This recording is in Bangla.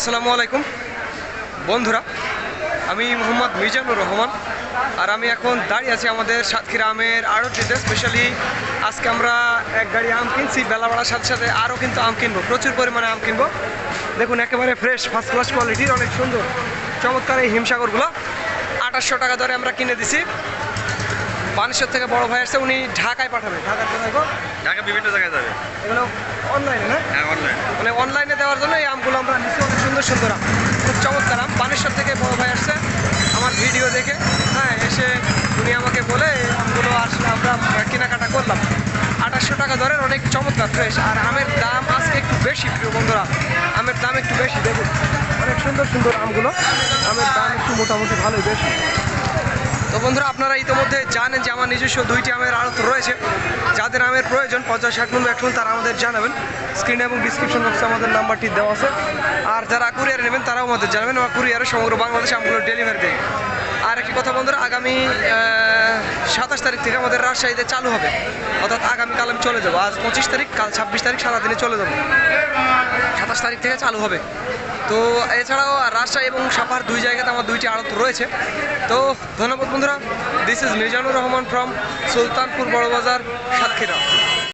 আসসালামু আলাইকুম। বন্ধুরা, আমি মোহাম্মদ মিজানুর রহমান, আর আমি এখন দাঁড়িয়ে আছি আমাদের সাতক্ষীরা আমের আড়তটিতে। স্পেশালি আজকে আমরা এক গাড়ি আম কিনছি বেলা বাড়ার সাথে সাথে আরও কিন্তু আম কিনবো, প্রচুর পরিমাণে আম কিনবো। দেখুন, একেবারে ফ্রেশ ফার্স্ট ক্লাস কোয়ালিটির অনেক সুন্দর, চমৎকার এই হিমসাগরগুলো। আঠাশশো টাকা ধরে আমরা কিনে দিছি। বানেশ্বর থেকে বড় ভাই আসছে উনি ঢাকায় পাঠাবে। ঢাকার কোথায় গো? ঢাকা বিভিন্ন জায়গায় যাবে। এগুলো অনলাইনে না? হ্যাঁ অনলাইন মানে অনলাইনে দেওয়ার জন্য এই আমগুলো আমরা নিচ্ছি অনেক সুন্দর সুন্দর আম। খুব চমৎকার আম। বানেশ্বর থেকে বড় ভাই আসছে আমার ভিডিও দেখে। হ্যাঁ এসে উনি আমাকে বলে এই আমগুলো আসলে আমরা কেনাকাটা করলাম। আঠাশশো টাকা দরের অনেক চমৎকার ফ্রেশ আর আমের দাম আজকে একটু বেশি প্রিয় বন্ধুরা। আমের দাম একটু বেশি দেখুন। অনেক সুন্দর সুন্দর আমগুলো। আমের দাম একটু মোটামুটি ভালোই বেশি। বন্ধুরা, আপনারা ইতিমধ্যে জানেন যে আমার নিজস্ব দুইটি আমের আড়ত রয়েছে। যাদের আমের প্রয়োজন পঞ্চাশ ষাট নম্বর একশো তারা আমাদের জানাবেন। স্ক্রিনে এবং ডিসক্রিপশন বক্সে আমাদের নাম্বারটি দেওয়া আছে। আর যারা কুরিয়ার নেবেন, তারাও আমাদের জানাবেন। আমার কুরিয়ারে সমগ্র বাংলাদেশে আমগুলো ডেলিভারি দেয়। আর একটি কথা বন্ধুরা, আগামী সাতাশ তারিখ থেকে আমাদের রাজশাহীতে চালু হবে। অর্থাৎ আগামীকাল আমি চলে যাব। আজ পঁচিশ তারিখ, কাল ছাব্বিশ তারিখ সারাদিনে চলে যাব। সাতাশ তারিখ থেকে চালু হবে। তো এছাড়াও রাজশাহী এবং সাপার দুই জায়গাতে আমার দুইটি আড়ত রয়েছে। তো ধন্যবাদ বন্ধুরা। This is Mizanur Rahman from Sultanpur Barabazar, Satkhira.